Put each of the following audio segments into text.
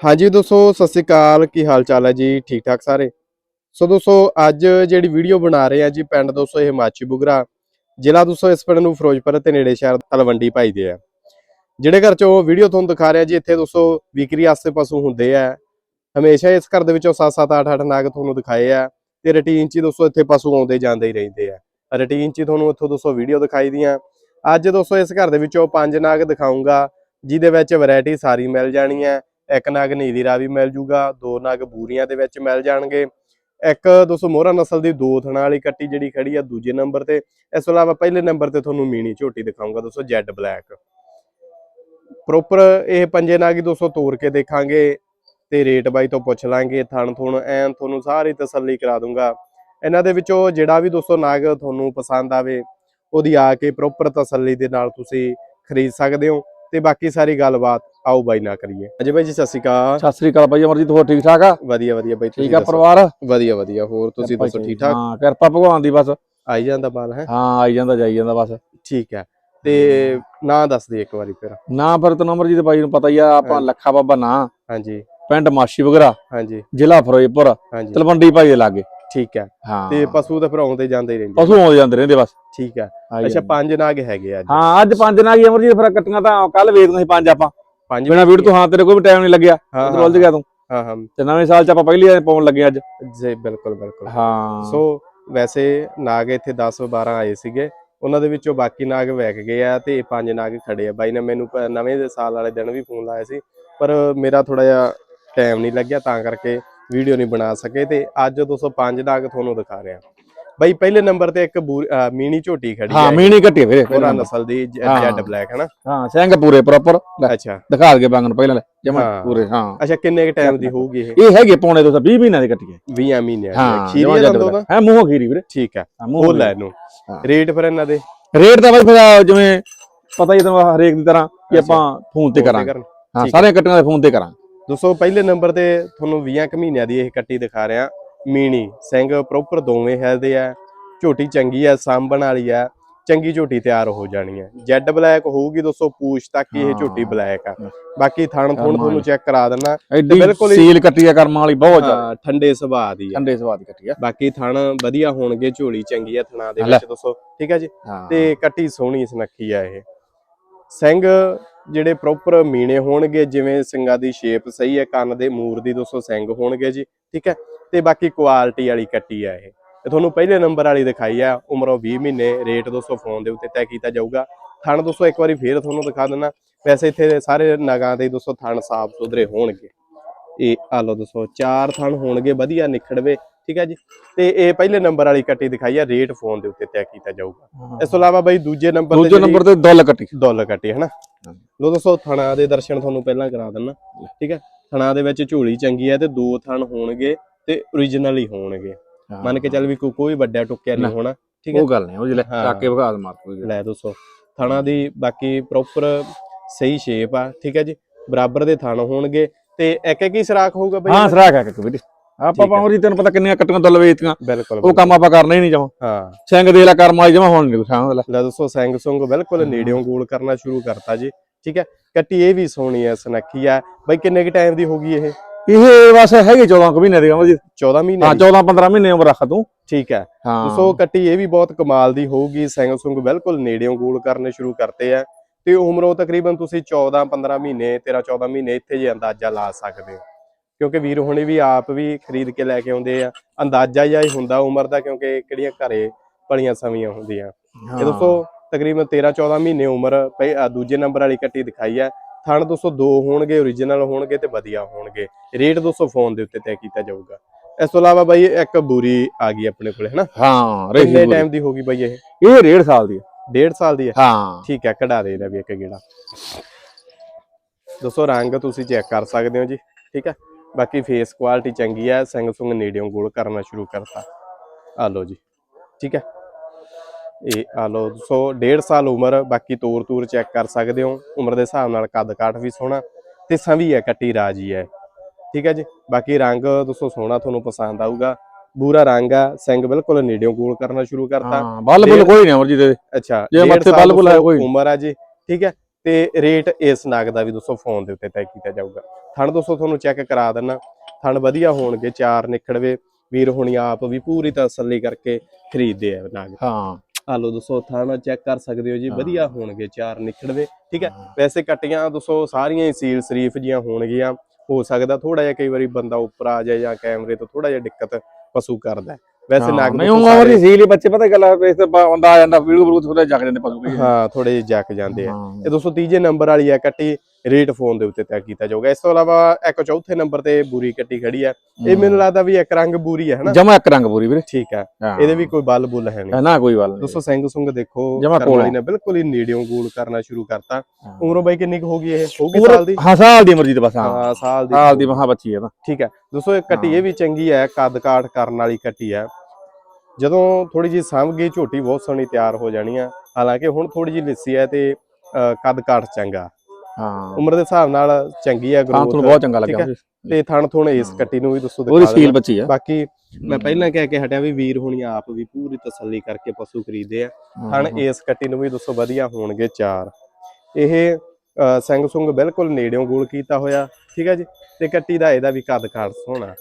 ਹਾਂਜੀ ਦੋਸਤੋ, ਸਤਿ ਸ੍ਰੀ ਅਕਾਲ। ਕੀ ਹਾਲ ਚਾਲ ਹੈ ਜੀ? ਠੀਕ ਠਾਕ ਸਾਰੇ? ਸੋ ਦੋਸਤੋ, ਅੱਜ ਜਿਹੜੀ ਵੀਡੀਓ ਬਣਾ ਰਹੇ ਆ ਜੀ ਪਿੰਡ ਦੋਸਤੋ, ਇਹ ਮਾਚੀ ਬੁਗਰਾ ਜ਼ਿਲ੍ਹਾ ਦੋਸਤੋ, ਇਸ ਪਿੰਡ ਨੂੰ ਫਿਰੋਜ਼ਪੁਰ ਤੇ ਨੇੜੇ ਸ਼ਹਿਰ ਤਲਵੰਡੀ ਭਾਈ ਦੇ ਆ। ਜਿਹੜੇ ਘਰ ਚੋਂ ਵੀਡੀਓ ਤੁਹਾਨੂੰ ਦਿਖਾ ਰਿਹਾ ਜੀ, ਇੱਥੇ ਦੋਸਤੋ ਵਿਕਰੀ ਵਾਸਤੇ ਪਸ਼ੂ ਹੁੰਦੇ ਆ। ਹਮੇਸ਼ਾ ਇਸ ਘਰ ਦੇ ਵਿੱਚੋਂ 7-7 8-8 ਨਾਗ ਤੁਹਾਨੂੰ ਦਿਖਾਏ ਆ ਤੇ ਰੁਟੀਨ 'ਚ ਹੀ ਦੋਸਤੋ ਇੱਥੇ ਪਸ਼ੂ ਆਉਂਦੇ ਜਾਂਦੇ ਹੀ ਰਹਿੰਦੇ ਆ। ਰੁਟੀਨ 'ਚ ਹੀ ਤੁਹਾਨੂੰ ਇੱਥੋਂ ਦੋਸਤੋ ਵੀਡੀਓ ਦਿਖਾਈ ਦੀਆਂ। ਅੱਜ ਦੋਸਤੋ ਇਸ ਘਰ ਦੇ ਵਿੱਚੋਂ ਪੰਜ ਨਾਗ ਦਿਖਾਉਂਗਾ ਜਿਹਦੇ ਵਿੱਚ ਵੈਰਾਈਟੀ ਸਾਰੀ ਮਿਲ ਜਾਣੀ ਹੈ ਇੱਕ ਨਾਗ ਨੀਲੀ ਰਾਵੀ ਮਿਲ ਜੂਗਾ, ਦੋ ਨਾਗ ਬੂਰੀਆਂ ਦੇ ਵਿੱਚ ਮਿਲ ਜਾਣਗੇ। ਇੱਕ ਦੋਸਤੋ ਮੋਹਰਾ ਨਸਲ ਦੀ ਦੋ ਥਣਾ ਵਾਲੀ ਕੱਟੀ ਜਿਹੜੀ ਖੜੀ ਆ ਦੂਜੇ ਨੰਬਰ ਤੇ। ਇਸ ਤੋਂ ਇਲਾਵਾ ਪਹਿਲੇ ਨੰਬਰ ਤੇ ਤੁਹਾਨੂੰ ਮੀਣੀ ਝੋਟੀ ਦਿਖਾਉਂਗਾ ਦੋਸਤੋ, ਜੈਡ ਬਲੈਕ। ਪ੍ਰੋਪਰ ਇਹ ਪੰਜੇ ਨਗ ਹੀ ਦੋਸਤੋ ਤੋੜ ਕੇ ਦੇਖਾਂਗੇ ਤੇ ਰੇਟ ਬਾਈ ਤੋਂ ਪੁੱਛ ਲਾਂਗੇ, ਥਣ ਥੁਣ, ਐਨ ਤੁਹਾਨੂੰ ਸਾਰੀ ਤਸੱਲੀ ਕਰਾ ਦੂੰਗਾ। ਇਹਨਾਂ ਦੇ ਵਿੱਚੋਂ ਜਿਹੜਾ ਵੀ ਦੋਸਤੋ ਨਾਗ ਤੁਹਾਨੂੰ ਪਸੰਦ ਆਵੇ, ਉਹਦੀ ਆ ਕੇ ਪ੍ਰੋਪਰ ਤਸੱਲੀ ਦੇ ਨਾਲ ਤੁਸੀਂ ਖਰੀਦ ਸਕਦੇ ਹੋ। ਤੇ ਬਾਕੀ ਸਾਰੀ ਗੱਲਬਾਤ ਆਓ ਬਾਈ ਨਾ ਕਰੀਏ। ਅਜੇ ਬਾਈ ਜੀ ਸਤਿ ਸ਼੍ਰੀ ਅਕਾਲ। ਸਤਿ ਸ੍ਰੀ ਅਕਾਲ ਬਾਈ ਅਮਰਜੀਤ ਹੋਰ ਠੀਕ ਠਾਕ ਆ? ਵਧੀਆ ਵਧੀਆ ਬਾਈ ਠੀਕ ਆ। ਪਰਿਵਾਰ? ਵਧੀਆ ਵਧੀਆ ਹੋਰ ਤੁਸੀਂ ਦੱਸੋ। ਠੀਕ ਠਾਕ? ਹਾਂ ਕਿਰਪਾ ਭਗਵਾਨ ਦੀ ਬਸ। ਆਈ ਜਾਂਦਾ ਬਾਲ ਹੈ? ਹਾਂ ਆਈ ਜਾਂਦਾ ਜਾਈ ਜਾਂਦਾ ਬਸ। ਠੀਕ ਹੈ ਤੇ ਨਾਂ ਦੱਸ ਦੇ ਇੱਕ ਵਾਰੀ ਫਿਰ। ਨਾ ਫਿਰ ਤੈਨੂੰ ਅਮਰਜੀਤ ਬਾਈ ਨੂੰ ਪਤਾ ਹੀ ਆ ਆਪਾਂ। ਲੱਖਾ ਬਾਬਾ ਨਾ। ਹਾਂਜੀ। ਪਿੰਡ ਮਾਸ਼ੀ ਵਗਰਾ ਹਾਂਜੀ। ਜ਼ਿਲ੍ਹਾ ਫਿਰੋਜ਼ਪੁਰ ਤਲਵੰਡੀ ਭਾਈ ਦੇ ਲਾਗੇ। ਠੀਕ ਹੈ। ਹਾਂ। ਤੇ ਪਸ਼ੂ ਤਾਂ ਫਿਰ ਆਉਂਦੇ ਜਾਂਦੇ ਹੀ ਰਹਿੰਦੇ ਪਸ਼ੂ ਆਉਂਦੇ ਜਾਂਦੇ ਰਹਿੰਦੇ ਬਸ। ਠੀਕ ਹੈ। ਅੱਛਾ। ਪੰਜ ਨਾਗ ਹੈਗੇ ਅੱਜ। ਹਾਂ ਅੱਜ ਪੰਜ ਨਾ ਗਈ ਅਮਰਜੀਤ ਫਿਰ ਕੱਟੀਆਂ ਤਾਂ ਕੱਲ ਵੇਚ ਸੀ ਪੰਜ ਆਪਾਂ। ਪੰਜ ਬਿਨਾ ਵੀਡ ਤੋਂ ਹਾਂ ਤੇਰੇ ਕੋਈ ਵੀ ਟਾਈਮ ਨਹੀਂ ਲੱਗਿਆ। ਹਾਂ ਰੁੱਝ ਗਿਆ ਤੂੰ। ਹਾਂ ਹਾਂ ਤੇ ਨਵੇਂ ਸਾਲ ਚ ਆਪਾਂ ਪਹਿਲੀ ਵਾਰ ਪਾਉਣ ਲੱਗੇ ਅੱਜ। ਜੀ ਬਿਲਕੁਲ ਬਿਲਕੁਲ। ਹਾਂ। ਸੋ ਵੈਸੇ ਨਾਗ ਇੱਥੇ 10 12 ਆਏ ਸੀਗੇ। ਉਹਨਾਂ ਦੇ ਵਿੱਚੋਂ ਬਾਕੀ ਨਾਗ ਵਿਕ ਗਏ ਆ ਤੇ ਇਹ ਪੰਜ ਨਾਗ ਖੜੇ ਆ। ਬਾਈ ਨੇ ਮੈਨੂੰ ਨਵੇਂ ਦੇ ਸਾਲ ਵਾਲੇ ਦਿਨ ਵੀ ਫੋਨ ਲਾਇਆ ਸੀ। ਪਰ ਮੇਰਾ ਥੋੜਾ ਜਿਹਾ ਟਾਈਮ ਨਹੀਂ ਲੱਗਿਆ ਤਾਂ ਕਰਕੇ ਵੀਡੀਓ ਨਹੀਂ ਬਣਾ ਸਕੇ ਤੇ ਅੱਜ 205 ਨਾਗ ਤੁਹਾਨੂੰ ਦਿਖਾ ਰਿਹਾ। ਬਾਈ ਪਹਿਲੇ ਨੰਬਰ ਤੇ ਇੱਕ ਮੀਣੀ ਝੋਟੀ ਖੜੀ ਹਾਂ ਹੈ। ਮੀਣੀ ਕੱਟੀ ਵੀਰੇ ਹੋਰਾਂ ਨਸਲ ਦੀ। ਜੈਡ ਬਲੈਕ ਹੈ ਨਾ? ਹਾਂ ਸਿੰਘ ਪੂਰੇ ਪ੍ਰੋਪਰ ਅੱਛਾ। ਦਿਖਾ ਦਗੇ ਬੰਗਨ ਪਹਿਲਾਂ ਲੈ, ਜਮਾਂ। ਪੂਰੇ ਹਾਂ। ਅੱਛਾ ਕਿੰਨੇ ਕ ਟਾਈਮ ਦੀ ਹੋਊਗੀ ਇਹ? ਇਹ ਹੈਗੇ ਪੌਣੇ ਤੋਂ 20 ਮਹੀਨਿਆਂ ਦੀ ਹੈ। 20 ਮਹੀਨਿਆਂ ਹਾਂ ਦੀ ਖੀਰੀ ਦੰਦੋਂ ਦਾ ਹੈ ਮੂੰਹੋਂ ਖੀਰੀ ਵੀਰੇ। ਠੀਕ ਹੈ। ਉਹ ਲੈ ਨੂੰ। ਰੇਟ ਫਿਰ ਇਹਨਾਂ ਦੇ? ਰੇਟ ਤਾਂ ਬਈ ਫਿਰ ਜਿਵੇਂ ਪਤਾ ਹੀ ਤੁਹਾਨੂੰ ਹਰੇਕ ਦੀ ਤਰ੍ਹਾਂ ਕਿ। ਆਪਾਂ ਫੋਨ ਤੇ ਕਰਾਂਗੇ। ਹਾਂ ਸਾਰੀਆਂ ਕੱਟੀਆਂ ਦੇ ਫੋਨ ਤੇ ਕਰਾਂਗੇ। ਦੋਸਤੋ ਪਹਿਲੇ ਨੰਬਰ ਤੇ ਤੁਹਾਨੂੰ 20 ਕੁ ਮਹੀਨਿਆਂ ਦੀ ਇਹ ਕੱਟੀ ਦਿਖਾ ਰਿਹਾ। ਮੀਣੀ ਸਿੰਘ ਪ੍ਰੋਪਰ ਦੋਵੇਂ ਹੈਲਦੇ ਆ ਝੋਟੀ ਚੰਗੀ ਆ ਸਾਂਭਣ ਵਾਲੀ ਆ ਚੰਗੀ ਝੋਟੀ ਤਿਆਰ ਹੋ ਜਾਣੀ ਹੈ ਜੈਡ ਬਲੈਕ ਹੋਊਗੀ ਦੋਸਤੋ ਪੂਛ ਤੱਕ ਇਹ। ਝੋਟੀ ਬਲੈਕ ਆ। ਬਾਕੀ ਥਣ ਥੁਣ ਤੁਹਾਨੂੰ। ਚੈੱਕ ਕਰਾ ਦਿੰਨਾ ਐਡੀ ਬਿਲਕੁਲ ਸੀਲ ਕੱਟੀ ਆ ਕਰਮਾਂ ਵਾਲੀ ਬਹੁਤ ਜ਼ਿਆਦਾ। ਠੰਡੇ ਸੁਭਾਅ ਦੀ ਆ। ਠੰਡੇ ਸਵਾਦ ਦੀ ਕੱਟੀ ਆ। ਬਾਕੀ ਥਣ ਵਧੀਆ ਹੋਣਗੇ ਝੋਲੀ ਚੰਗੀ ਆ ਥਣਾ ਦੇ। ਵਿੱਚ ਦੋਸਤੋ। ਠੀਕ ਹੈ ਜੀ? ਤੇ ਕੱਟੀ ਸੋਹਣੀ ਸੁਨੱਖੀ ਆ ਇਹ। ਸਿੰਘ ਜਿਹੜੇ ਪ੍ਰੋਪਰ ਮੀਣੇ ਹੋਣਗੇ, ਜਿਵੇਂ ਸਿੰਗਾਂ ਦੀ ਸ਼ੇਪ ਸਹੀ ਹੈ, ਕੰਨ ਦੇ ਮੂਰ ਦੀ ਦੋਸਤੋ ਸਿੰਗ ਹੋਣਗੇ ਜੀ, ਠੀਕ ਹੈ? ਤੇ ਬਾਕੀ ਕੁਆਲਿਟੀ ਵਾਲੀ ਕੱਟੀ ਆ ਇਹ। ਤੁਹਾਨੂੰ ਪਹਿਲੇ ਨੰਬਰ ਵਾਲੀ ਦਿਖਾਈ ਆ, ਉਮਰੋਂ 20 ਮਹੀਨੇ ਰੇਟ ਦੋਸਤੋ ਫੋਨ ਦੇ ਉੱਤੇ ਤੈਅ ਕੀਤਾ ਜਾਊਗਾ। ਥਣ ਦੋਸਤੋ ਇੱਕ ਵਾਰੀ ਫੇਰ ਤੁਹਾਨੂੰ ਦਿਖਾ ਦਿੰਨਾ ਵੈਸੇ ਇੱਥੇ ਸਾਰੇ ਨਗਾਂ ਦੇ ਦੋਸਤੋ ਥਣ ਸਾਫ਼ ਸੁਥਰੇ ਹੋਣਗੇ। ਇਹ ਆ ਲਓ ਦੋਸਤੋ ਚਾਰ ਥਣ ਹੋਣਗੇ, ਵਧੀਆ ਨਿਖੜਵੇ। ਠੀਕ ਹੈ ਜੀ? ਤੇ ਇਹ ਪਹਿਲੇ ਨੰਬਰ ਵਾਲੀ ਕੱਟੀ ਦਿਖਾਈ ਆ ਰੇਟ ਫੋਨ ਦੇ ਉੱਤੇ ਤੈਅ ਕੀਤਾ ਜਾਊਗਾ। ਇਸ ਤੋਂ ਇਲਾਵਾ ਬਈ ਦੂਜੇ ਨੰਬਰ ਦੂਜੇ ਨੰਬਰ ਤੇ ਦੁੱਲ ਕੱਟੀ। ਡਾਲਰ ਕੱਟੀ ਹਨਾ। ਲੋ ਦੋਸਤੋ ਥਣਾ ਦੇ ਦਰਸ਼ਨ ਤੁਹਾਨੂੰ ਪਹਿਲਾਂ ਕਰਾ ਦਿੰਨਾ ਠੀਕ ਹੈ? ਥਣਾ ਦੇ ਵਿੱਚ ਝੋਲੀ ਚੰਗੀ ਹੈ ਤੇ ਦੋ ਥਣ ਹੋਣਗੇ ਤੇ origignal ਹੀ ਹੋਣਗੇ। ਮੰਨ ਕੇ ਚੱਲ ਵੀ ਕੋਈ ਵੱਡਾ ਟੁੱਕਿਆ ਨਹੀਂ। ਹੋਣਾ ਠੀਕ ਹੈ? ਉਹ ਗੱਲ ਨਹੀਂ ਉਹ ਜਿਹੜੇ ਹਾਂ। ਚੱਕ ਕੇ ਵਿਖਾ ਦੇ ਮਾਰ ਕੋਈ ਲੈ ਦੋਸਤੋ ਥਣਾ ਦੀ ਬਾਕੀ ਪ੍ਰੋਪਰ ਸਹੀ ਸ਼ੇਪ ਆ ਠੀਕ ਹੈ ਜੀ? ਬਰਾਬਰ ਦੇ ਥਣ ਹੋਣਗੇ ਤੇ ਇੱਕ ਇੱਕ ਹੀ ਸਰਾਖ ਹੋਊਗਾ ਬਈ? ਹਾਂ ਸਰਾਖ ਹੈ ਕਿ ਵੀਰੇ ਆਪਾਂ ਹੈ। ਪਾਉਂ ਤੈਨੂੰ ਪਤਾ ਕਿੰਨੀਆਂ ਕੱਟੀਆਂ ਦੁੱਲ ਵੇਚਤੀਆਂ। ਬਿਲਕੁਲ ਉਹ ਕੰਮ ਆਪਾਂ ਕਰਨਾ ਹੀ ਨਹੀਂ ਜਮਾ ਹਾਂ। ਸਿੰਘ ਦੇ ਲਾ ਕਰਮ ਵਾਲੀ ਜਮਾ ਹੋਣ ਨਹੀਂ ਸਾਂ ਲੈ। ਲੈ ਦੋਸਤੋ ਸਿੰਘ ਸੁੰਗ ਬਿਲਕੁਲ ਨੇੜਿਓਂ ਗੋਲ ਕਰਨਾ ਸ਼ੁਰੂ ਕਰਤਾ ਜੀ। ਠੀਕ ਹੈ ਕੱਟੀ ਇਹ ਵੀ ਸੋਹਣੀ ਹੈ ਸੁਨੱਖੀ ਹੈ। ਬਈ ਕਿੰਨੇ ਕੁ ਟਾਈਮ ਦੀ ਹੋਗੀ ਇਹ? ਇਹ ਬਸ ਹੈਗੇ 14 ਕੁ ਮਹੀਨੇ ਦੀ ਉਮਰ ਜੀ। 14 ਮਹੀਨੇ ਹਾਂ ਦੀ? 14 15 ਮਹੀਨੇ ਉਮਰ ਰੱਖ ਤੂੰ। ਠੀਕ ਹੈ। ਹਾਂ। ਦੋਸਤੋ ਕੱਟੀ ਇਹ ਵੀ ਬਹੁਤ ਕਮਾਲ ਦੀ ਹੋਊਗੀ। ਸਿੰਘ ਸੁੰਗ ਬਿਲਕੁਲ ਨੇੜਿਓਂ ਗੋਲ ਕਰਨੇ ਸ਼ੁਰੂ ਕਰਤੇ ਆ। ਤੇ ਉਮਰੋਂ ਤਕਰੀਬਨ ਤੁਸੀਂ 14 15 ਮਹੀਨੇ 13 14 ਮਹੀਨੇ ਇੱਥੇ ਜੇ ਅੰਦਾਜ਼ਾ ਲਾ ਸਕਦੇ ਹੋ। ਕਿਉਂਕਿ ਵੀਰ ਹੁਣੇ ਵੀ ਆਪ ਵੀ ਖਰੀਦ ਕੇ ਲੈ ਕੇ ਆਉਂਦੇ ਆ। ਅੰਦਾਜ਼ਾ ਜਿਹਾ ਹੀ ਹੁੰਦਾ ਉਮਰ ਦਾ ਕਿਉਂਕਿ ਕਿਹੜੀਆਂ ਘਰੇ ਪਲੀਆਂ ਸਮੀਆਂ ਹੁੰਦੀਆਂ। ਇਹ ਦੋਸਤੋ ਤਕਰੀਬਨ 13 14 ਮਹੀਨੇ ਉਮਰ ਦੂਜੇ ਨੰਬਰ ਵਾਲੀ ਕੱਟੀ ਦਿਖਾਈ ਹੈ। ਥਣ ਦੋਸਤੋ ਦੋ ਹੋਣਗੇ origignal ਹੋਣਗੇ ਤੇ ਵਧੀਆ ਹੋਣਗੇ। ਰੇਟ ਦੋਸਤੋ ਫੋਨ ਦੇ ਉੱਤੇ ਤੈਅ ਕੀਤਾ ਜਾਊਗਾ। ਇਸ ਤੋਂ ਇਲਾਵਾ ਬਾਈ ਇੱਕ ਬੂਰੀ ਆ ਗਈ ਆਪਣੇ ਕੋਲੇ ਹਨਾ? ਹਾਂ ਕਿੰਨੇ ਟਾਈਮ ਦੀ ਹੋਗੀ ਬਾਈ ਇਹ? ਇਹ ਡੇਢ ਸਾਲ ਦੀ ਹੈ। ਡੇਢ ਸਾਲ ਦੀ ਹੈ? ਹਾਂ। ਠੀਕ ਹੈ ਕਢਾ ਦੇ ਇਹਦਾ ਵੀ ਇੱਕ ਗੇੜਾ। ਦੋਸਤੋ ਰੰਗ ਤੁਸੀਂ ਚੈੱਕ ਕਰ ਸਕਦੇ ਹੋ ਜੀ ਠੀਕ ਹੈ? ਬਾਕੀ ਫੇਸ ਕੁਆਲਿਟੀ ਚੰਗੀ ਸਿੰਘ ਸੁੰਗ ਨੇੜਿਓਂ ਗੋਲ ਕਰਨਾ ਸ਼ੁਰੂ ਕਰਤਾ। ਆ ਲਓ ਜੀ ਠੀਕ ਹੈ ਇਹ ਆ ਲਓ ਸੋ ਡੇਢ ਸਾਲ ਉਮਰ ਬਾਕੀ ਤੂਰ ਤੂਰ ਚੈੱਕ ਕਰ ਸਕਦੇ ਹੋ। ਉਮਰ ਦੇ ਹਿਸਾਬ ਨਾਲ ਕੱਦ ਕਾਠ ਵੀ ਸੋਹਣਾ ਤੇ ਸੰਵੀ ਹੈ ਕੱਟੀ ਰਾਜੀ ਹੈ ਠੀਕ ਹੈ ਜੀ? ਬਾਕੀ ਰੰਗ ਦੋਸਤੋ ਸੋਹਣਾ ਤੁਹਾਨੂੰ ਪਸੰਦ ਆਊਗਾ। ਬੂਰਾ ਰੰਗ ਆ ਸਿੰਘ ਬਿਲਕੁਲ ਨੇੜਿਓਂ ਗੋਲ ਕਰਨਾ ਸ਼ੁਰੂ ਕਰਤਾ। ਹਾਂ ਬੱਲ ਬੁੱਲ ਕੋਈ ਨਹੀਂ ਅਮਰ ਜੀ ਦੇ। ਅੱਛਾ ਜੇ ਮੱਥੇ ਸਾਲ ਬੱਲ ਬੁੱਲ ਹੈ ਕੋਈ। ਉਮਰ ਆ ਜੀ। ਠੀਕ ਹੈ ਤੇ ਰੇਟ ਇਸ ਨਾਗ ਦਾ ਵੀ ਦੋਸਤੋ ਫੋਨ ਦੇ ਉੱਤੇ ਤੈਅ ਕੀਤਾ ਜਾਊਗਾ। ਥਣ ਦੋਸਤੋ ਤੁਹਾਨੂੰ ਚੈੱਕ ਕਰਾ ਦਿੰਨਾ। ਥਣ ਵਧੀਆ ਹੋਣਗੇ ਚਾਰ ਨਿਕੜਵੇ। ਵੀਰ ਹੁਣੀ ਆਪ ਵੀ ਪੂਰੀ ਤਸੱਲੀ ਕਰਕੇ ਖਰੀਦਦੇ ਆ ਨਾਗ। ਹਾਂ। ਆ ਲਓ ਦੋਸਤੋ ਥਣ ਚੈੱਕ ਕਰ ਸਕਦੇ ਹੋ ਜੀ। ਵਧੀਆ ਹੋਣਗੇ ਚਾਰ ਨਿਕੜਵੇ ਠੀਕ ਹੈ? ਵੈਸੇ ਕੱਟੀਆਂ ਦੋਸਤੋ ਸਾਰੀਆਂ ਹੀ ਸੀਲ ਸ਼ਰੀਫ ਜੀਆਂ ਹੋਣਗੀਆਂ। ਹੋ ਸਕਦਾ ਥੋੜਾ ਜਿਹਾ ਕਈ ਵਾਰੀ ਬੰਦਾ ਉੱਪਰ ਆ ਜਾਏ ਜਾਂ ਕੈਮਰੇ ਤੋਂ ਥੋੜਾ ਜਿਹਾ ਦਿੱਕਤ ਪਸ਼ੂ ਕਰਦਾ। ਵੈਸੇ ਨਾਗ ਨਹੀਂ ਉਹ ਵਾਰੀ ਸੀਲੀ ਬੱਚੇ ਪਤਾ ਗੱਲ ਆ ਇਸ ਤੇ ਬੰਦਾ ਆ ਜਾਂਦਾ ਵੀਡੀਓ ਬਰੂ ਥੋੜਾ ਜੱਗ ਜਾਂਦੇ ਪਸ਼ੂ ਹਾਂ ਥੋੜੇ ਜਿਹੇ ਜੱਕ ਜਾਂਦੇ ਆ। ਇਹ ਦੋਸਤੋ ਤੀਜੇ ਨੰਬਰ ਵਾਲੀ ਹੈ ਕੱਟੀ ਰੇਟ ਫੋਨ ਦੇ ਉੱਤੇ ਤੈਅ ਕੀਤਾ ਜਾਊਗਾ। ਇਸ ਤੋਂ ਇਲਾਵਾ ਇੱਕ ਚੌਥੇ ਨੰਬਰ ਤੇ ਬੂਰੀ ਕੱਟੀ ਖੜੀ ਹੈ। ਇਹ ਮੈਨੂੰ ਲੱਗਦਾ ਵੀ ਇੱਕ ਰੰਗ ਬੂਰੀ ਹੈ ਹਨਾ? ਜਮਾ ਇੱਕ ਰੰਗ ਪੂਰੀ ਵੀਰੇ। ਠੀਕ ਹੈ। ਇਹਦੇ ਵੀ ਕੋਈ ਬਲ ਬੁੱਲ ਹੈ ਨਹੀਂ। ਨਾ ਕੋਈ ਨਹੀਂ। ਦੋਸਤੋ ਸਿੰਘ ਸੁੰਗ ਦੇਖੋ ਜਮਾਂ ਕੋਲ ਨੇ ਬਿਲਕੁਲ ਹੀ ਨੇੜਿਓਂ ਗੋਲ ਕਰਨਾ ਸ਼ੁਰੂ ਕਰਤਾ। ਉਮਰੋਂ ਬਾਈ ਕਿੰਨੀ ਹੋ ਗਈ ਇਹ? ਹੋਊਗੀ ਸਾਲ ਦੀ? ਹਾਂ ਸਾਲ ਦੀ ਮਰਜ਼ੀ ਤੇ ਬਸ ਹਾਂ। ਸਾਲ ਦੀ। ਸਾਲ ਦੀ ਮਹਾ ਬੱਚੀ ਹੈ ਤਾਂ। ਠੀਕ ਹੈ। ਦੋਸਤੋ ਇਹ ਕੱਟੀ ਇਹ ਵੀ ਚੰਗੀ ਹੈ ਕੱਦ ਕਾਠ ਕਰਨ ਵਾਲੀ ਕੱਟੀ ਹੈ। ਜਦੋਂ ਥੋੜੀ ਜੀ ਸਾਂਭ ਗਈ ਝੋਟੀ ਬਹੁਤ ਸੋਹਣੀ ਤਿਆਰ ਹੋ ਜਾਣੀ ਆ। ਹਾਲਾਂਕਿ ਹੁਣ ਥੋੜੀ ਜੀ ਲਿੱਸੀ ਹੈ ਤੇ ਕੱਦ ਕਾਠ ਚੰਗਾ। ਹਾਂ। ਉਮਰ ਦੇ ਹਿਸਾਬ ਨਾਲ ਚੰਗੀ ਹੈ ਹਾਂ ਤੁਹਾਨੂੰ ਗਰੋਥ ਬਹੁਤ ਚੰਗਾ ਠੀਕ ਲੱਗਾ ਹੈ। ਤੇ ਥਣ ਥੁਣ ਇਸ ਹਾਂ। ਕੱਟੀ ਨੂੰ ਵੀ ਉਹਦੀ ਦਿਖਾ ਸੀਲ ਦੇਣਾ। ਬੱਚੀ ਆ। ਬਾਕੀ ਮੈਂ ਪਹਿਲਾਂ ਕਹਿ ਕੇ ਹਟਿਆ ਵੀ ਵੀਰ ਹੁਣੀ ਆਪ ਵੀ ਪੂਰੀ ਤਸੱਲੀ ਕਰਕੇ ਪਸ਼ੂ ਖਰੀਦਦੇ ਆ। ਥਣ ਇਸ ਕੱਟੀ ਨੂੰ ਵੀ ਦੋਸਤੋ ਵਧੀਆ ਹੋਣਗੇ ਚਾਰ। ਇਹ ਸਿੰਘ ਸੁੰਗ ਬਿਲਕੁਲ ਨੇੜਿਓਂ ਗੋਲ ਕੀਤਾ ਹੋਇਆ ਠੀਕ ਹੈ ਜੀ? ਤੇ ਕੱਟੀ ਦਾ ਇਹਦਾ ਵੀ ਕੱਦ ਸੋਹਣਾ।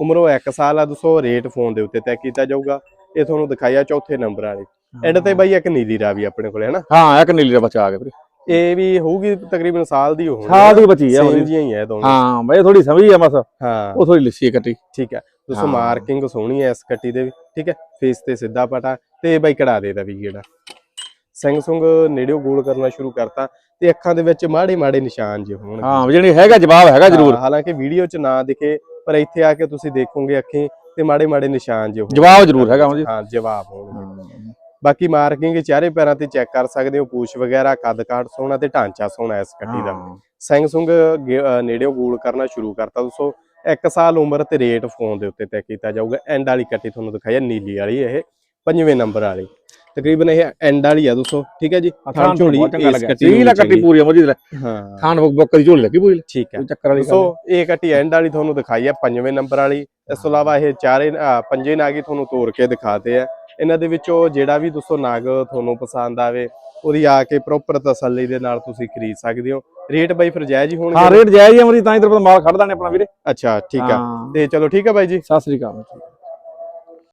ਉਮਰੋਂ 1 ਸਾਲ ਆ ਦੋਸਤੋ ਰੇਟ ਫੋਨ ਦੇ ਉੱਤੇ ਤੈਅ ਕੀਤਾ ਜਾਊਗਾ। ਇਹ ਤੁਹਾਨੂੰ ਦਿਖਾਇਆ ਚੌਥੇ ਨੰਬਰ ਵਾਲੀ। ਐਂਡ ਤੇ ਬਾਈ ਇੱਕ ਨੀਲੀ ਰਾਵੀ ਆਪਣੇ ਕੋਲੇ ਹਨਾ ਹਾਂ ਇੱਕ ਨੀਲੀ ਬੱਚਾ ਆ ਗਿਆ ਵੀਰੇ। ਇਹ ਵੀ ਹੋਊਗੀ ਤਕਰੀਬਨ ਸਾਲ ਦੀ ਹੋਣੀ ਸਾਲ ਦੀ ਬੱਚੀ ਆ ਸੇਮ ਉਹਦੀ। ਜੀਆਂ ਹੀ ਹੈ ਦੋਵੇਂ ਹਾਂ ਬਈ ਥੋੜੀ ਸਮਝੀ ਆ ਬਸ। ਹਾਂ। ਉਹ ਥੋੜੀ ਲਿੱਸੀ ਕੱਟੀ। ਠੀਕ ਹੈ। ਦੋਸਤੋ ਹਾਂ। ਮਾਰਕਿੰਗ ਸੋਹਣੀ ਹੈ ਇਸ ਕੱਟੀ ਦੇ ਵੀ। ਠੀਕ ਹੈ। ਫੇਸ ਤੇ ਸਿੱਧਾ ਪਟਾ ਤੇ ਬਾਈ ਕੜਾ ਦੇ ਦਾ ਵੀ ਜਿਹੜਾ। ਸਿੰਘ ਸੁੰਗ ਨੇੜਿਓ ਗੋਲ ਕਰਨਾ ਸ਼ੁਰੂ ਕਰਤਾ ਤੇ ਅੱਖਾਂ ਦੇ ਵਿੱਚ ਮਾੜੇ ਮਾੜੇ ਨਿਸ਼ਾਨ ਜੇ ਹੋਣਗੇ। ਹਾਂ ਵੀ ਜਿਹੜੀ ਹੈਗਾ ਜਵਾਬ ਹੈਗਾ ਜ਼ਰੂਰ। ਹਾਂ, ਹਾਲਾਂਕਿ ਵੀਡੀਓ 'ਚ ਨਾ ਦਿਖੇ ਪਰ ਇੱਥੇ ਆ ਕੇ ਤੁਸੀਂ ਦੇਖੋਗੇ ਅੱਖੀਂ ਤੇ ਮਾੜੇ ਮਾੜੇ ਨਿਸ਼ਾਨ ਜੇ ਹੋਣਗੇ। ਜਵਾਬ ਜ਼ਰੂਰ ਹੈਗਾ ਉਹਦੀ। ਹਾਂ ਜਵਾਬ ਹੋਣਗੇ। ਬਾਕੀ ਮਾਰਕਿੰਗ ਚਾਰੇ ਪੈਰਾਂ ਤੇ ਚੈੱਕ ਕਰ ਸਕਦੇ ਹੋ ਪੂਛ ਵਗੈਰਾ ਕੱਦ ਕਾਠ ਸੋਹਣਾ ਤੇ ਢਾਂਚਾ ਸੋਹਣਾ ਇਸ ਕੱਟੀ ਦਾ। ਹਾਂ। ਸਿੰਘ ਸੁੰਗ ਨੇੜਿਓਂ ਗੋਲ ਕਰਨਾ ਸ਼ੁਰੂ ਕਰਤਾ ਦੋਸਤੋ ਇੱਕ ਸਾਲ ਉਮਰ ਤੇ ਰੇਟ ਫੋਨ ਦੇ ਉੱਤੇ ਤੈਅ ਕੀਤਾ ਜਾਊਗਾ। ਐਂਡ ਵਾਲੀ ਕੱਟੀ ਤੁਹਾਨੂੰ ਦਿਖਾਇਆ ਨੀਲੀ ਵਾਲੀ ਇਹ ਪੰਜਵੇਂ ਨੰਬਰ ਵਾਲੀ। ਤਕਰੀਬਨ ਇਹ ਐਂਡ ਵਾਲੀ ਆ ਦੋਸਤੋ ਠੀਕ ਹੈ ਜੀ? ਥਾਂ ਝੋਲੀ ਇਸ ਕੱਟੀ ਨੂੰ ਸੀਲ ਆ ਕੱਟੀ। ਪੂਰੀ ਹਾਂ। ਖਾਨ ਬੱਕ ਦੀ ਝੋਲੀ ਲੱਗੀ ਪੂਰੀ? ਠੀਕ ਹੈ। ਚੱਕਰ ਵਾਲੀ ਦੋਸਤੋ ਇਹ ਕੱਟੀ ਐਂਡ ਵਾਲੀ ਤੁਹਾਨੂੰ ਦਿਖਾਈ ਆ ਪੰਜਵੇਂ ਨੰਬਰ ਵਾਲੀ। ਇਸ ਤੋਂ ਇਲਾਵਾ ਇਹ ਚਾਰੇ ਪੰਜੇ ਨਾਗ ਹੀ ਤੁਹਾਨੂੰ ਤੋੜ ਕੇ ਦਿਖਾਤੇ ਆ। ਇਹਨਾਂ ਦੇ ਵਿੱਚੋਂ ਜਿਹੜਾ ਵੀ ਦੋਸਤੋ ਨਾਗ ਤੁਹਾਨੂੰ ਪਸੰਦ ਆਵੇ ਉਹਦੀ ਆ ਕੇ ਪ੍ਰੋਪਰ ਤਸੱਲੀ ਦੇ ਨਾਲ ਤੁਸੀਂ ਖਰੀਦ ਸਕਦੇ ਹੋ। ਰੇਟ ਬਾਈ ਫਿਰ ਜਾਇਜ਼ ਹੀ ਹਾਂ ਹੋਣਗੇ ਰੇਟ ਜਾਇਜ਼ ਹੀ ਆ ਮਰਜ਼ੀ ਤਾਂ ਇਧਰ ਮਾਲ ਖੜਦਾ ਨੇ ਆਪਣਾ ਵੀਰੇ। ਅੱਛਾ ਠੀਕ ਆ। ਹਾਂ। ਤੇ ਚਲੋ ਠੀਕ ਆ ਬਾਈ ਜੀ। ਸਤਿ ਸ੍ਰੀ ਅਕਾਲ